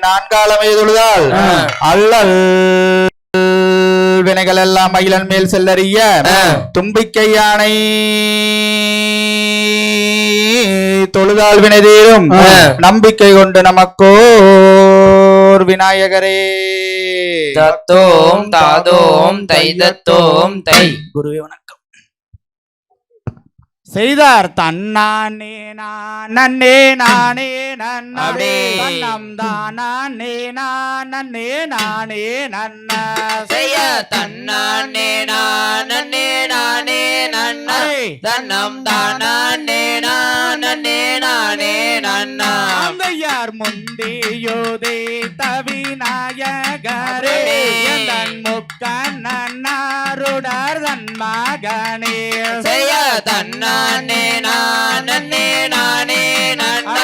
நான்காலம் எய்துழுதால் அல்லல் வினைகள் எல்லாம் மகிழன் மேல் செல்லறிய தும்பிக்கை யானை தொழுதால் வினை நம்பிக்கை கொண்டு நமக்கோ விநாயகரே. தத்தோம் தாதோம் தை தத்தோம் தை. குருவே வணக்கம். செய்தார். தன்னானே நன்னே நானே நன்னே. தன்னம் தானே நானே நானே நன்ன. செய்ய. தன்னானே நானே நானே நன்ன. தன்னம் தானே நானே நானே நன்ன. அந்தையார் முந்தியோதே தவிநாயகரே தன் முக்க நன்னாருடர் தன் மகனே செய்ய. தன்னானே நானே நானே நன்னா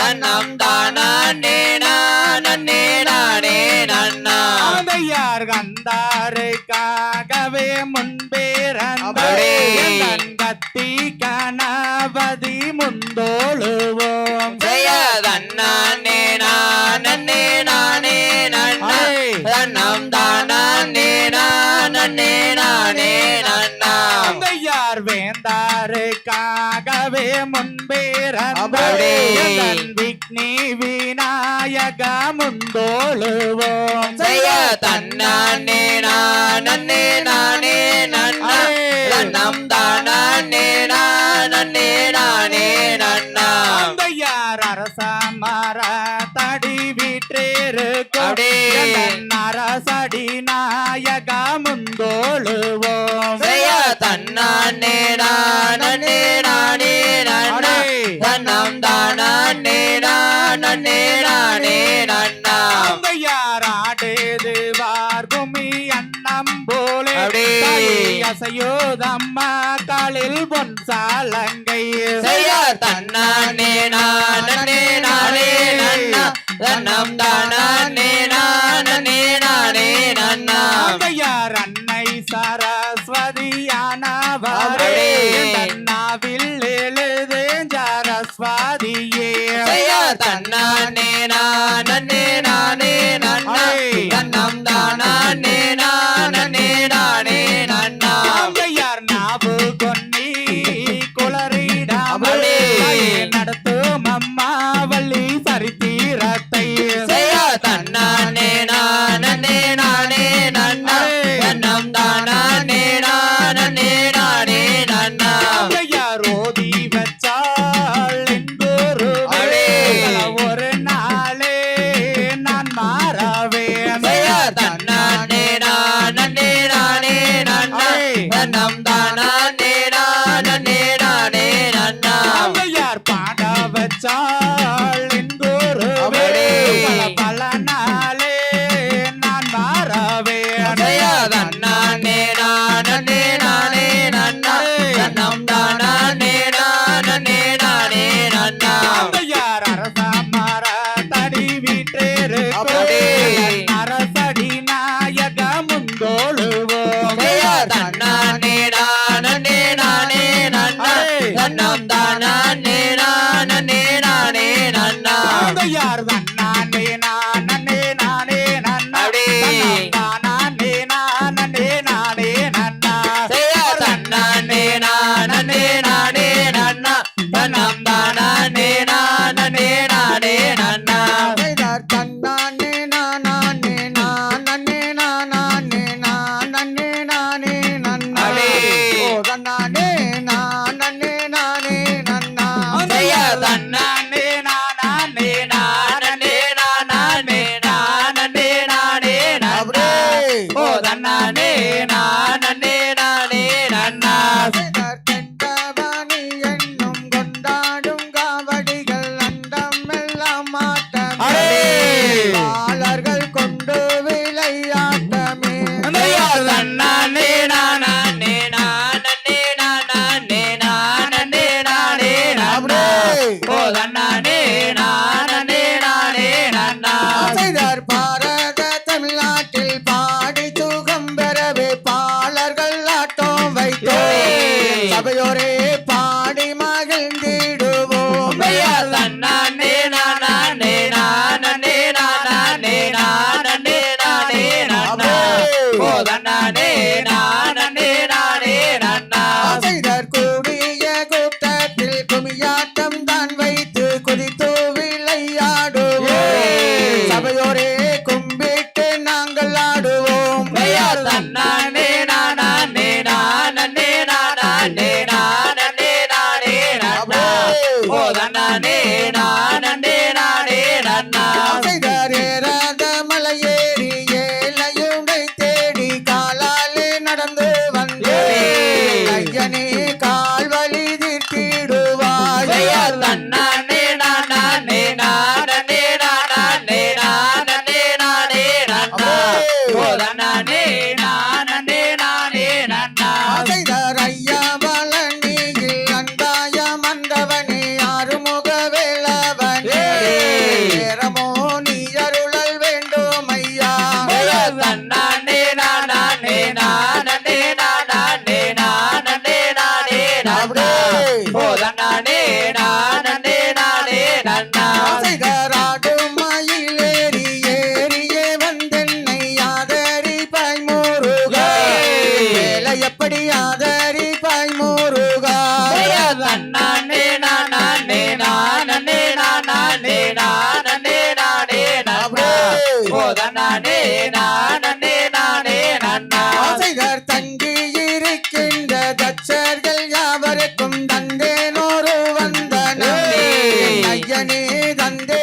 தன்னம் தானே நானே நானே நன்னா அதையார் கந்தாருக்காகவே முன்பேரந்தே கத்தி கணபதி முந்தோழுவோம். ஜெய தன்னானே நானே நானே நன்னா தன்னம் தானே நானே நானே அவர் வேந்தாருக்காகவே முன்பேரந்தே விக்னி விநாயக முந்தோழுவோம் தன்னே நானே நானே நன்னே. நன்னே நானே நன்னா. ஆடுது வார்குமி அண்ணம் போலே. அசையோதம்மா தாளில் பொன் சாலங்கை. செய்யார் தன்னானே நானே நானே நன்னா. தன்னம் ஞானே போதண்ணானே நானே நானே நன்னா. bandera.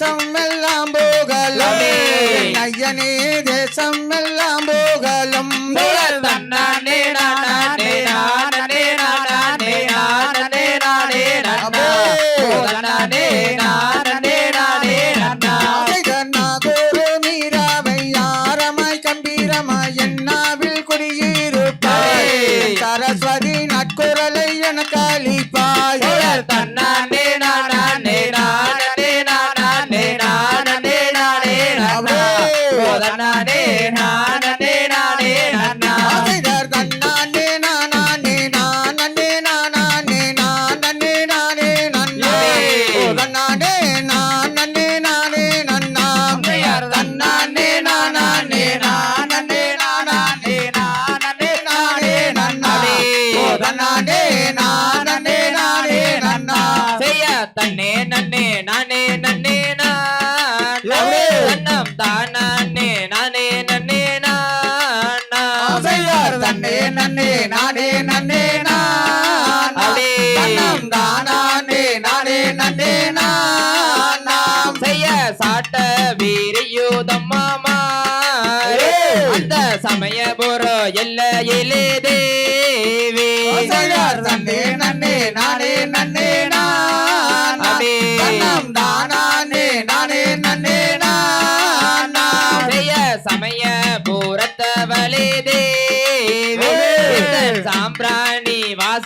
தேசம் எல்லாம் போகலாமே. ஐயனே தேசம் எல்லாம்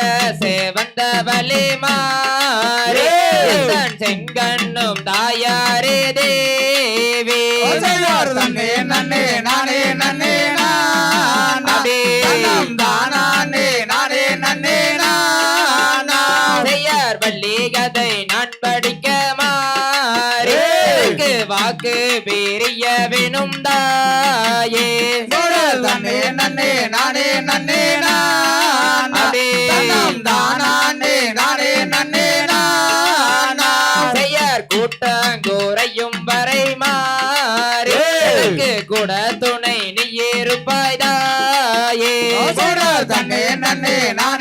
சேர்க்க சேவந்தவளே மாறே. செங்கண்ணும் தாயாரே தேவி. தன்னே நன்னே நானே நன்னே நானே. தானே நானே நன்னே நானார் பள்ளி கதை நான் படிக்க மாறே வாக்கு பெரிய வினும் தாயே தன்னே நன்னே நானே நன்னே நான். நானே நானே நன்னே நாயர் கூட்டங்கோரையும் வரை மாறி கூட துணை நீ இருப்பாய்தாயே தன்னே நன்னே நான்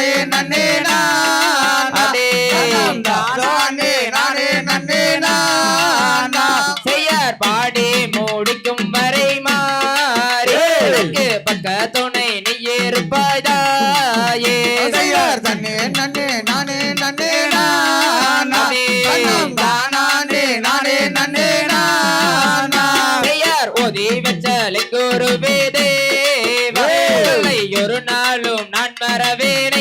நானே நானா அடே. தன்னம் தானே நானே நன்னே நானா பெயர் ஓதி வெச்சலை குருவே தேவா ஏய். உங்களை ஒரு நாளும் நான் மறவேனையா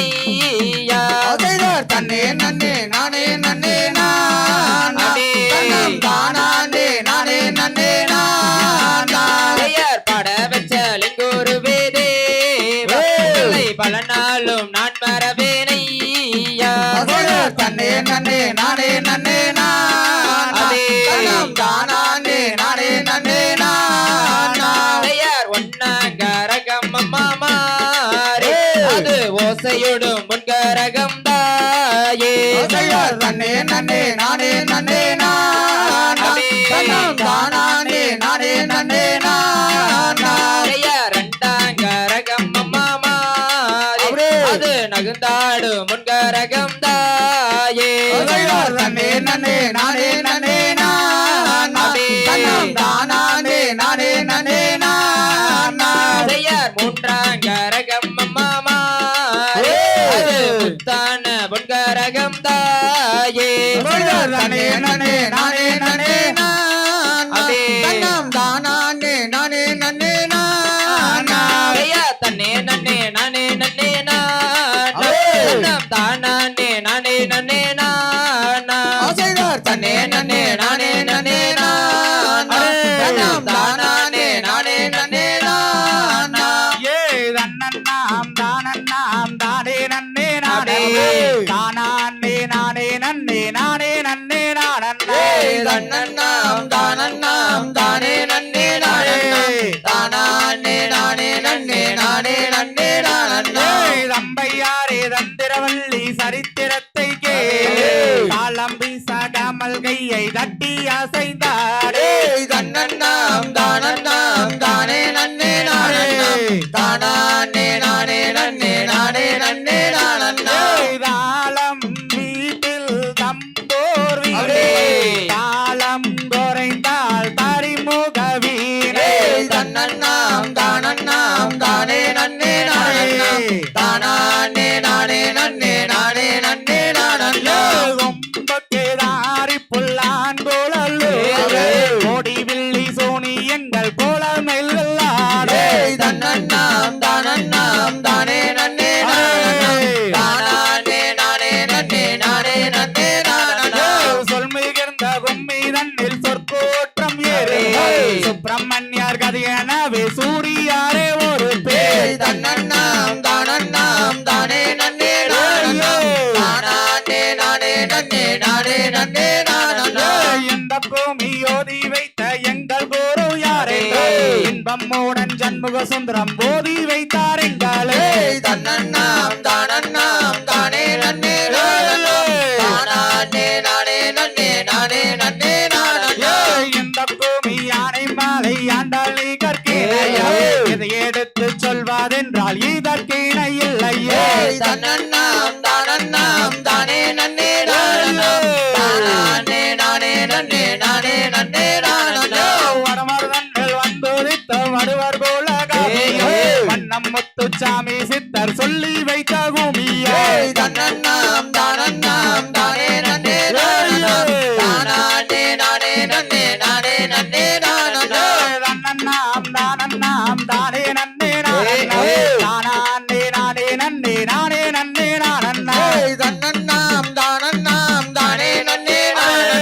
அது ஓசையோடும் முன்கரகம் தாயே. தன்னே நன்னே நானே நன்னே நானா நானே. நன்னே நானா ரெண்டாங்கரகம் மாமாரே அப்படியே. அது நகுந்தாடு முன்கரகம் தாயே. தன்னே நன்னே நானே நன்னே உலகம் தாயே. நானே தன்னே நானே நானன்னே ஏய் தானே நன்னே நானே தானானே நானே நன்னே நானே நன்னே நானே ஏய் தந்திரவள்ளி சரித்திரத்தை கேளு ஏய். தாளம் வீசாடாமல் கையை na na எந்த பூமி ஓதி வைத்த எங்கள் குரு யாரே ஏய். இன்பம் மூடன் ஜன்முக சுந்தரம். ஓதி வைத்தார் எங்களே. ஏய் தன்னன்னாம் தானன்னாம் தானே நன்னே நானே நானே நன்னே நானே நன்னே நானே இந்த பூமி யானை மாலை ஆண்டாள் ஏய். இதை எடுத்து சொல்வாதென்றால் இதற்கிணை இல்லையே ஏய். முத்துச்சாமி சித்தர் சொல்லி வைத்த பூமியே ஏய் தன்னன்னாம் தானன்னாம் தானே நன்னே நானே நானே நன்னே நானே நன்னே நானே தன்னன்னாம் தானன்னாம் தானே நன்னே நானே. தானானே நானே நன்னே நானே நன்னே நானன்னா ஏய் தன்னன்னாம் தானன்னாம் தானே நன்னே நானே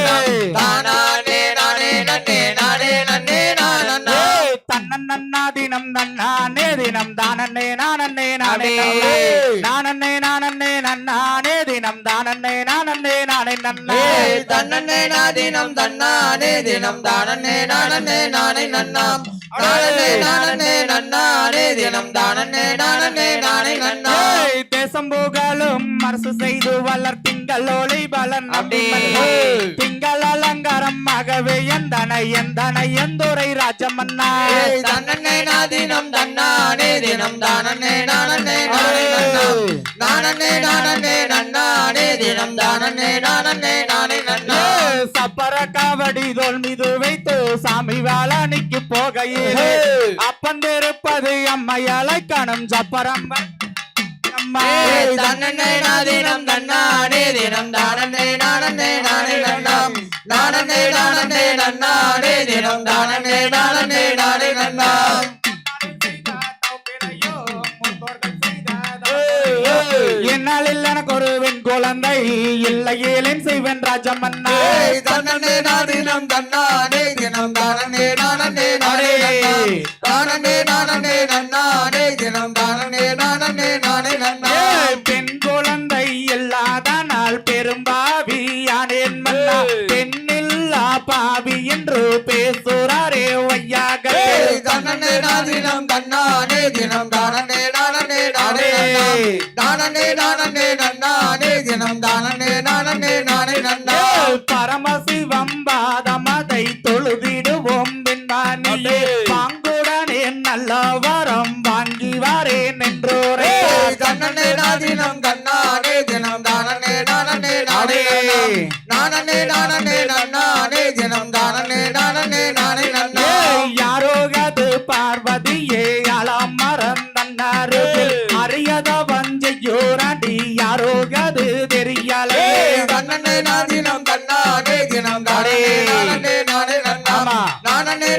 தானானே நானே நன்னே நானே நன்னே நானே தன்னன்னா தினம் தன்னானே. தினம் தானன்னே நானன்னே நானே அடே. நானன்னே நானன்னே தினம் தானன்னே நானன்னே. நானே நன்னா தன்னே தன்னானே தினம் தானே நானே நானே நன்னாம் நானே நானே நன்னானே தினம் தானே நானே நானே நன்னாம் தேசம் புகழும் அரசு செய்து வளர் திங்கள் ஒளி பலன். திங்கள் அலங்காரமாகவே எந்தனை எந்தனை எந்துரை ராஜமன்னா. தன்னே நாதினம் தன்னானே தினம் தானே நானே நானே நானே நானே நன்னானே தினம் தானே நானே நானே நன்னாம் ஏய், சப்பர காவடி தோல் மீது வைத்து சாமி வேளாணிக்கு போகையிலே அப்பந்திருப்பது அம்மையாலை காணும் சப்பரம். தன்னே நாதினம் தன்னானே தினம் தானே நானே நானே நன்னாம் நானே நானே நன்னானே தினம் தானே நானே நானே நன்னாம் என்னாலில் எனக்கு ஒரு வெண் குழந்தை இல்லை. ஏலேன் செய்வன் ராஜமன்னா. ஏய் தன்னே. நாதினம் தன்னானே தினம் தானே நானே நானே தானே நானே நன்னானே தினம் தானே நானே பெண் குழந்தை இல்லாத நாள் பெரும்பாவி யானேன் மன்னா. பெண்ணில்லா பாவி என்று பேசுறாரே வையாக தன்னே. நாதினம் தன்னானே தினம் தானே நானே நானே நன்னானே தானே நானே நானே நன்னாம் பரம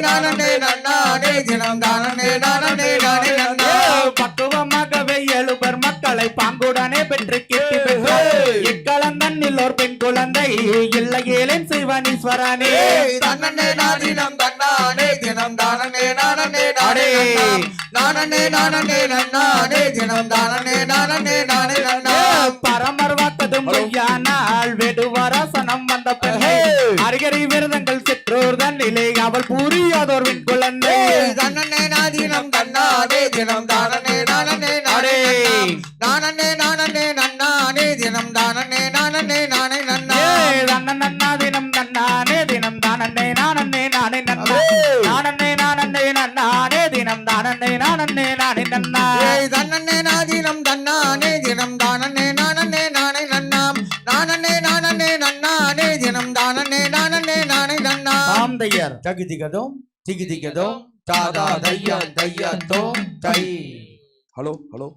நானே நானே நன்னானே தினம் தானே நானே நானே நன்னாம் பக்குவமாகவே எழுபர் மக்களை பாங்குடனே பெற்று பெற்றோர். இக்கலந்தன்னில் ஒரு பெண் குழந்தை இல்லை ஏலேன் சிவனீஸ்வரனே. தன்னே நாதினம் தன்னானே தினம் தானே நானே நானே நானே நானே நன்னானே தினம் தானே நானே நானே நன்னாம் அவள் புரியாதோர் விண் குழந்தை ஏய் தன்னே நாதினம் தன்னானே தினம் தானே தகுதிகதும் திகிதிகதும் தாதா தையா தையா தோம் தை ஹலோ ஹலோ.